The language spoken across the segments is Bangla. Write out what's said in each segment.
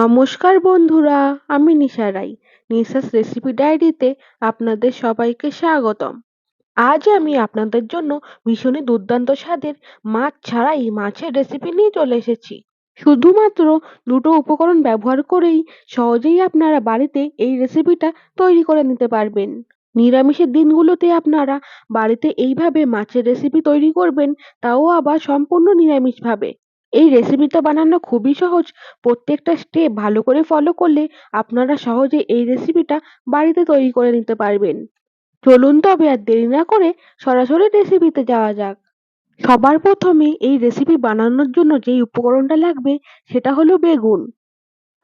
নমস্কার বন্ধুরা, আমি নিশা রাই নিশাস রেসিপি ডায়েরিতে আপনাদের সবাইকে স্বাগতম। আজ আমি আপনাদের জন্য ভীষণই দুর্দান্ত স্বাদের মাছ ছাড়াই মাছের রেসিপি নিয়ে চলে এসেছি। শুধুমাত্র দুটো উপকরণ ব্যবহার করেই সহজেই আপনারা বাড়িতে এই রেসিপিটা তৈরি করে নিতে পারবেন। নিরামিষের দিনগুলোতে আপনারা বাড়িতে এইভাবে মাছের রেসিপি তৈরি করবেন, তাও আবার সম্পূর্ণ নিরামিষভাবে। এই রেসিপিটা বানানো খুবই সহজ। প্রত্যেকটা স্টেপ ভালো করে ফলো করলে আপনারা সহজে এই রেসিপিটা বাড়িতে তৈরি করে নিতে পারবেন। চলুন তবে আর দেরি না করে সরাসরি রেসিপিতে যাওয়া যাক। সবার প্রথমে এই রেসিপি বানানোর জন্য যেই উপকরণটা লাগবে সেটা হলো বেগুন।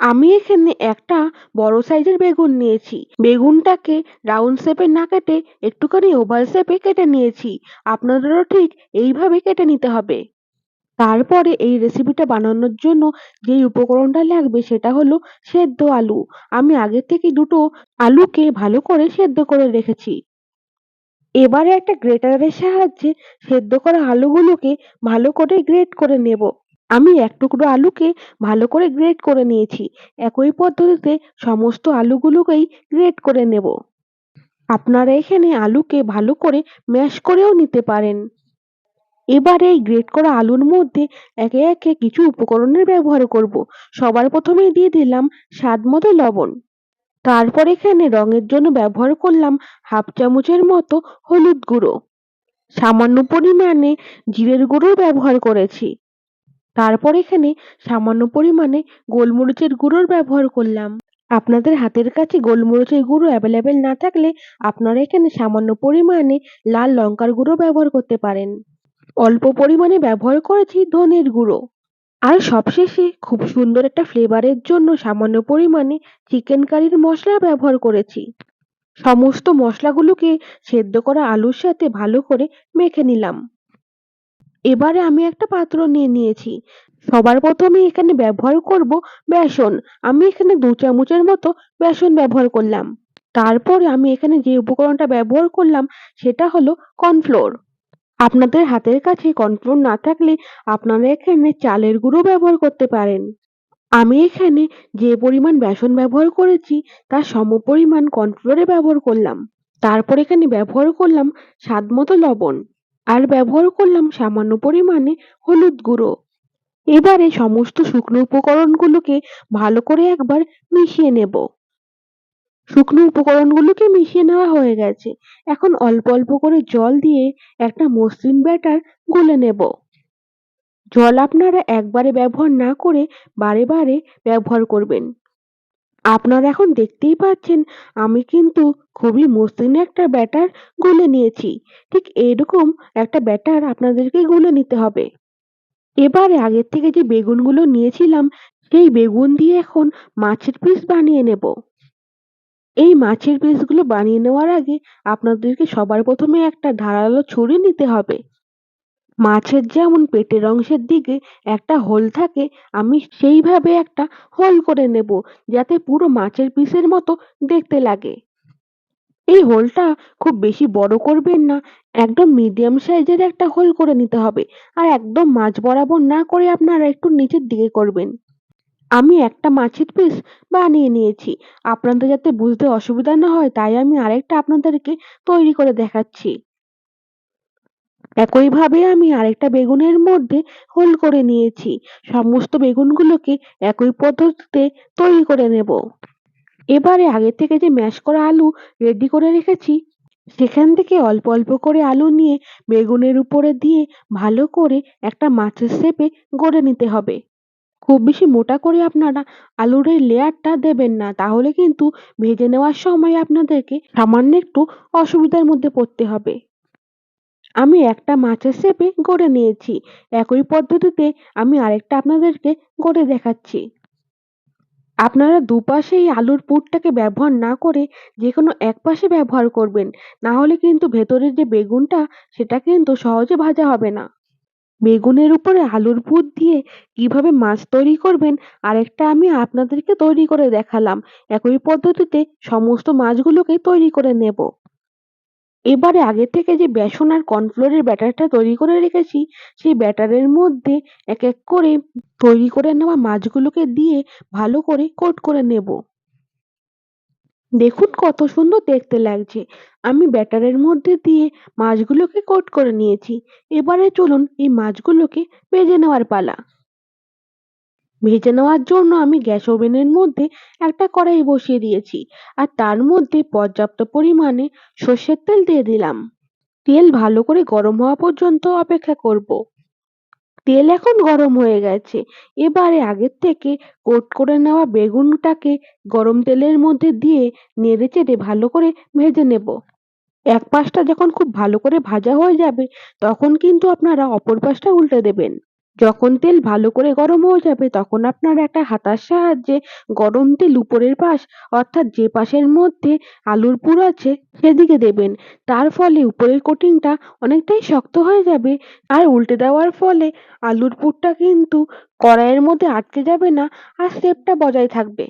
আমি এখানে একটা বড় সাইজের বেগুন নিয়েছি। বেগুনটাকে রাউন্ড শেপে না কেটে একটুখানি ওভাল শেপে কেটে নিয়েছি। আপনাদেরও ঠিক এইভাবে কেটে নিতে হবে। তারপরে এই রেসিপিটা বানানোর জন্য যেই উপকরণটা লাগবে সেটা হলো সেদ্ধ আলু। আমি আগে থেকে দুটো আলুকে ভালো করে সেদ্ধ করে রেখেছি। এবারে একটা গ্রেটারের সাহায্যে সেদ্ধ করা আলুগুলোকে ভালো করে গ্রেট করে নেব। আমি এক টুকরো আলুকে ভালো করে গ্রেট করে নিয়েছি। একই পদ্ধতিতে সমস্ত আলুগুলোকেই গ্রেট করে নেব। আপনারা এখানে আলুকে ভালো করে ম্যাশ করেও নিতে পারেন। এবার এই গ্রেট করা আলুর মধ্যে একে একে কিছু উপকরণের ব্যবহার করব। সবার প্রথমেই দিয়ে দিলাম স্বাদ মতো লবণ। তারপর এখানে রঙের জন্য ব্যবহার করলাম হাফ চামচের মতো হলুদ গুঁড়ো। সামান্য পরিমাণে জিরের গুঁড়ো ব্যবহার করেছি। তারপর এখানে সামান্য পরিমাণে গোলমরিচের গুঁড়োর ব্যবহার করলাম। আপনাদের হাতের কাছে গোলমরিচের গুঁড়ো অ্যাভেলেবেল না থাকলে আপনারা এখানে সামান্য পরিমাণে লাল লঙ্কার গুঁড়ো ব্যবহার করতে পারেন। অল্প পরিমাণে ব্যবহার করেছি ধনের গুঁড়ো। আর সবশেষে খুব সুন্দর একটা ফ্লেভারের জন্য সামান্য পরিমাণে চিকেন কারির মশলা ব্যবহার করেছি। সমস্ত মশলাগুলোকে সেদ্ধ করা আলুর সাথে ভালো করে মেখে নিলাম। এবারে আমি একটা পাত্র নিয়ে নিয়েছি। সবার প্রথমে এখানে ব্যবহার করব বেসন। আমি এখানে দু চামচের মতো বেসন ব্যবহার করলাম। তারপরে আমি এখানে যে উপকরণটা ব্যবহার করলাম সেটা হলো কর্নফ্লোর। আপনাদের হাতের কাছে কর্নফ্লোর না থাকলে আপনারা এখানে চালের গুঁড়ো ব্যবহার করতে পারেন। আমি এখানে যে পরিমাণ বেসন ব্যবহার করেছি তার সমপরিমাণ কর্নফ্লোরে ব্যবহার করলাম। তারপর এখানে ব্যবহার করলাম স্বাদ মতো লবণ আর ব্যবহার করলাম সামান্য পরিমাণে হলুদ গুঁড়ো। এবারে সমস্ত শুকনো উপকরণগুলোকে ভালো করে একবার মিশিয়ে নেব। শুকনো উপকরণগুলোকে মিশিয়ে নেওয়া হয়ে গেছে। এখন অল্প অল্প করে জল দিয়ে একটা মসৃণ ব্যাটার গুলে নেব। জল আপনারা একবারে ব্যবহার না করে বারে বারে ব্যবহার করবেন। আপনারা এখন দেখতেই পাচ্ছেন, আমি কিন্তু খুবই মসৃণ একটা ব্যাটার গুলে নিয়েছি। ঠিক এরকম একটা ব্যাটার আপনাদেরকে গুলে নিতে হবে। এবারে আগের থেকে যে বেগুনগুলো নিয়েছিলাম, সেই বেগুন দিয়ে এখন মাছের পিস বানিয়ে নেব। এই মাছের পিসগুলো বানিয়ে নেওয়ার আগে আপনাদেরকে সবার প্রথমে একটা ধারালো ছুরি নিতে হবে। মাছের যেমন পেটের অংশের দিকে একটা হোল থাকে, আমি সেইভাবে একটা হোল করে নেব যাতে পুরো মাছের পিসের মতো দেখতে লাগে। এই হোলটা খুব বেশি বড় করবেন না, একদম মিডিয়াম সাইজের একটা হোল করে নিতে হবে। আর একদম মাছ বরাবর না করে আপনারা একটু নিচের দিকে করবেন। আমি একটা মাছের পিস বানিয়ে নিয়েছি। আপনাদের যাতে বুঝতে অসুবিধা না হয়, তাই আমি আরেকটা আপনাদেরকে তৈরি করে দেখাচ্ছি। একইভাবে আমি আরেকটা বেগুনের মধ্যে হোল করে নিয়েছি। সমস্ত বেগুনগুলোকে একই পদ্ধতিতে তৈরি করে নেব। এবারে আগে থেকে যে ম্যাশ করা আলু রেডি করে রেখেছি, সেখান থেকে অল্প অল্প করে আলু নিয়ে বেগুনের উপরে দিয়ে ভালো করে একটা মাছের শেপে গড়ে নিতে হবে। খুব বেশি মোটা করে আপনারা আলুর এই লেয়ারটা দেবেন না। তাহলে কিন্তু ভেজে নেওয়ার সময় আপনাদেরকে সামান্য একটু অসুবিধার মধ্যে পড়তে হবে। আমি একটা মাছের শেপে গড়ে নিয়েছি। একই পদ্ধতিতে আমি আরেকটা আপনাদেরকে গড়ে দেখাচ্ছি। আপনারা দুপাশে এই আলুর পুরটাকে ব্যবহার না করে যে কোনো এক পাশে ব্যবহার করবেন। না হলে কিন্তু ভেতরের যে বেগুনটা, সেটা কিন্তু সহজে ভাজা হবে না। বেগুনের উপরে আলুর পুর দিয়ে কীভাবে মাছ তৈরি করবেন, আরেকটা আমি আপনাদেরকে তৈরি করে দেখালাম। একই পদ্ধতিতে সমস্ত মাছগুলোকে তৈরি করে নেব। এবারে আগে থেকে যে বেসন আর কর্নফ্লোরের ব্যাটারটা তৈরি করে রেখেছি, সেই ব্যাটারের মধ্যে এক এক করে তৈরি করে নেওয়া মাছগুলোকে দিয়ে ভালো করে কোট করে নেব। দেখুন কত সুন্দর দেখতে লাগছে। আমি ব্যাটারের মধ্যে দিয়ে মাছগুলোকে কোট করে নিয়েছি। এবারে চলুন এই মাছগুলোকে ভেজে নেওয়ার পালা। ভেজে নেওয়ার জন্য আমি গ্যাস ওভেনের মধ্যে একটা কড়াই বসিয়ে দিয়েছি আর তার মধ্যে পর্যাপ্ত পরিমাণে সর্ষের তেল দিয়ে দিলাম। তেল ভালো করে গরম হওয়া পর্যন্ত অপেক্ষা করব। তেল এখন গরম হয়ে গেছে। এবারে আগের থেকে কোট করে নেওয়া বেগুনটাকে গরম তেলের মধ্যে দিয়ে নেড়ে চেড়ে ভালো করে ভেজে নেব। এক পাশটা যখন খুব ভালো করে ভাজা হয়ে যাবে, তখন কিন্তু আপনারা অপর পাশটা উল্টে দেবেন। যখন তেল ভালো করে গরম হয়ে যাবে, তখন আপনারা একটা হাতার সাহায্যে গরম তেল উপরের পাশ, অর্থাৎ যে পাশের মধ্যে আলুর পুর আছে, সেদিকে দেবেন। তার ফলে উপরের কোটিংটা অনেকটাই শক্ত হয়ে যাবে আর উল্টে দেওয়ার ফলে আলুর পুরটা কিন্তু কড়াইয়ের মধ্যে আটকে যাবে না আর শেপটা বজায় থাকবে।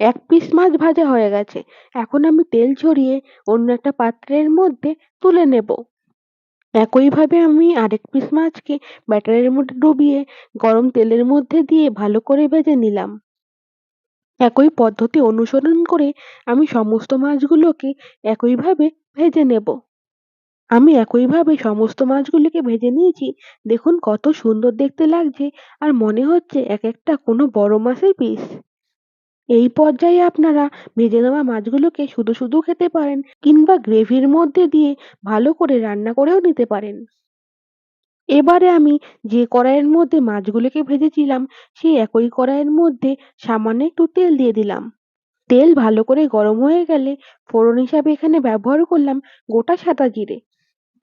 এক পিস মাছ ভাজা হয়ে গেছে। এখন আমি তেল ঝরিয়ে অন্য একটা পাত্রের মধ্যে তুলে নেব। একইভাবে আমি আরেক পিস মাছকে ব্যাটারের মধ্যে ডুবিয়ে গরম তেলের মধ্যে দিয়ে ভালো করে ভেজে নিলাম। একই পদ্ধতি অনুসরণ করে আমি সমস্ত মাছগুলোকে একইভাবে ভেজে নেব। আমি একইভাবে সমস্ত মাছগুলিকে ভেজে নিয়েছি। দেখুন কত সুন্দর দেখতে লাগছে আর মনে হচ্ছে এক একটা কোনো বড় মাছের পিস এই পর্যায়ে আপনারা ভেজে নেওয়া মাছগুলোকে শুধু শুধু খেতে পারেন কিংবা গ্রেভির মধ্যে দিয়ে ভালো করে রান্না করেও নিতে পারেন। এবারে আমি যে কড়াইয়ের মধ্যে মাছগুলোকে ভেজেছিলাম, সেই একই কড়াইয়ের মধ্যে সামান্য একটু তেল দিয়ে দিলাম। তেল ভালো করে গরম হয়ে গেলে ফোড়ন হিসাবে এখানে ব্যবহার করলাম গোটা সাদা জিরে।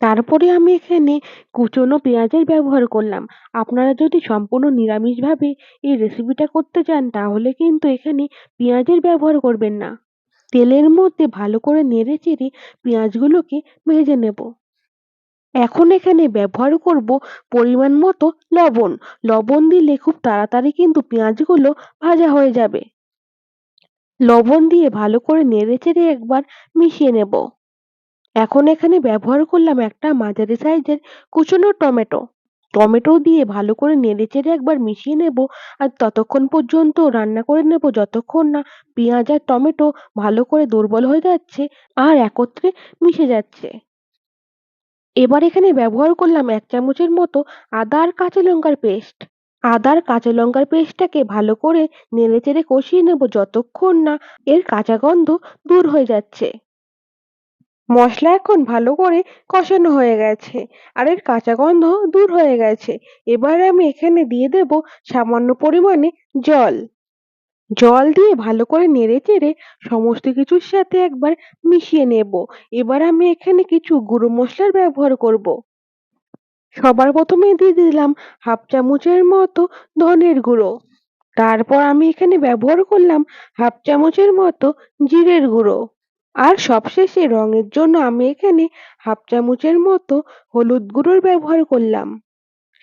তারপরে আমি এখানে কুচনো পেঁয়াজের ব্যবহার করলাম। আপনারা যদি সম্পূর্ণ নিরামিষভাবে এই রেসিপিটা করতে চান, তাহলে কিন্তু এখানে পেঁয়াজের ব্যবহার করবেন না। তেলের মধ্যে ভালো করে নেড়ে চেড়ে পেঁয়াজগুলোকে ভেজে নেব। এখন এখানে ব্যবহার করব পরিমাণ মতো লবণ। লবণ দিলে খুব তাড়াতাড়ি কিন্তু পেঁয়াজগুলো ভাজা হয়ে যাবে। লবণ দিয়ে ভালো করে নেড়ে চেড়ে একবার মিশিয়ে নেব। এখন এখানে ব্যবহার করলাম একটা মাঝারি সাইজের কুচনো টমেটো। টমেটো দিয়ে ভালো করে নেড়েচেড়ে একবার মিশিয়ে নেব আর ততক্ষণ পর্যন্ত রান্না করে নেব যতক্ষণ না পেঁয়াজ আর টমেটো ভালো করে দুর্বল হয়ে যাচ্ছে আর একত্রে মিশে যাচ্ছে। এবার এখানে ব্যবহার করলাম এক চামচের মতো আদা আর কাঁচা লঙ্কার পেস্ট। আদা আর কাঁচা লঙ্কার পেস্টটাকে ভালো করে নেড়েচেড়ে কষিয়ে নেব যতক্ষণ না এর কাঁচা গন্ধ দূর হয়ে যাচ্ছে। মশলা এখন ভালো করে কষানো হয়ে গেছে আর এর কাঁচা গন্ধ দূর হয়ে গেছে। এবার আমি এখানে দিয়ে দেব সামান্য পরিমাণে জল। জল দিয়ে ভালো করে নেড়ে চেড়ে সমস্ত কিছুর সাথে একবার মিশিয়ে নেব। এবার আমি এখানে কিছু গুঁড়ো মশলার ব্যবহার করব। সবার প্রথমে দিয়ে দিলাম হাফ চামচের মতো ধনের গুঁড়ো। তারপর আমি এখানে ব্যবহার করলাম হাফ চামচের মতো জিরের গুঁড়ো। আর সবশেষে রঙের জন্য আমি এখানে হাফ চামচের মতো হলুদ গুঁড়োর ব্যবহার করলাম।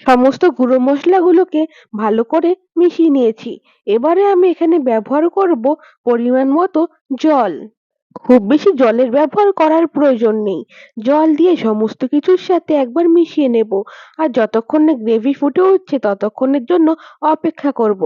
সমস্ত গুঁড়ো মশলাগুলোকে ভালো করে মিশিয়ে নিয়েছি। এবারে আমি এখানে ব্যবহার করব পরিমাণ মতো জল। খুব বেশি জলের ব্যবহার করার প্রয়োজন নেই। জল দিয়ে সমস্ত কিছুর সাথে একবার মিশিয়ে নেব। আর যতক্ষণ না গ্রেভি ফুটে উঠছে ততক্ষণের জন্য অপেক্ষা করব।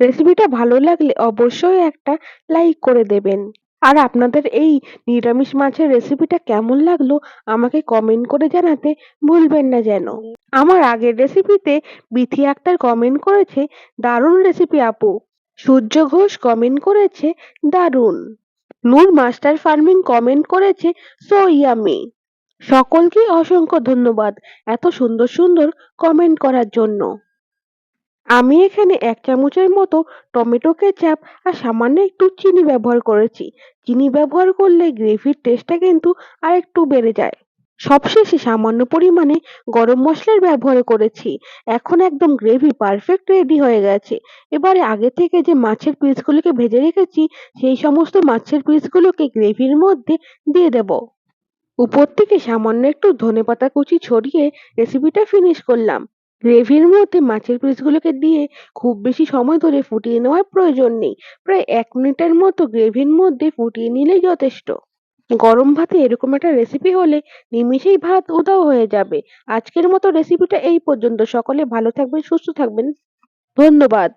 রেসিপিটা ভালো লাগলে অবশ্যই একটা লাইক করে দেবেন। আর আপনাদের এই নিরামিষ মাছের রেসিপিটা কেমন লাগল আমাকে কমেন্ট করে জানাতে ভুলবেন না যেন। আমার আগের রেসিপিতে বিথি আক্তার কমেন্ট করেছে, দারুণ রেসিপি আপু। সূর্য ঘোষ কমেন্ট করেছে, দারুণ। নূর মাস্টার ফার্মিং কমেন্ট করেছে সো ইয়ামি সকলকে অসংখ্য ধন্যবাদ এত সুন্দর সুন্দর কমেন্ট করার জন্য। আমি এখানে এক চামচের মতো টমেটো কেচাপ আর সামান্য একটু চিনি ব্যবহার করেছি। চিনি ব্যবহার করলে গ্রেভির টেস্টটা কিন্তু আর একটু বেড়ে যায়। সবশেষে সামান্য পরিমাণে গরম মশলার ব্যবহার করেছি। এখন একদম গ্রেভি পারফেক্ট রেডি হয়ে গেছে। এবারে আগে থেকে যে মাছের পিসগুলোকে ভেজে রেখেছি, সেই সমস্ত মাছের পিসগুলোকে গ্রেভির মধ্যে দিয়ে দেব। উপর থেকে সামান্য একটু ধনেপাতা কুচি ছড়িয়ে রেসিপিটা ফিনিশ করলাম। গ্রেভির মধ্যে মাছের পিসগুলোকে দিয়ে খুব বেশি সময় ধরে ফুটিয়ে নেওয়ার প্রয়োজন নেই। প্রায় এক মিনিটের মতো গ্রেভির মধ্যে ফুটিয়ে নিলেই যথেষ্ট। গরম ভাতে এরকম একটা রেসিপি হলে নিমিষেই ভাত উধাও হয়ে যাবে। আজকের মতো রেসিপিটা এই পর্যন্ত। সকলে ভালো থাকবেন, সুস্থ থাকবেন। ধন্যবাদ।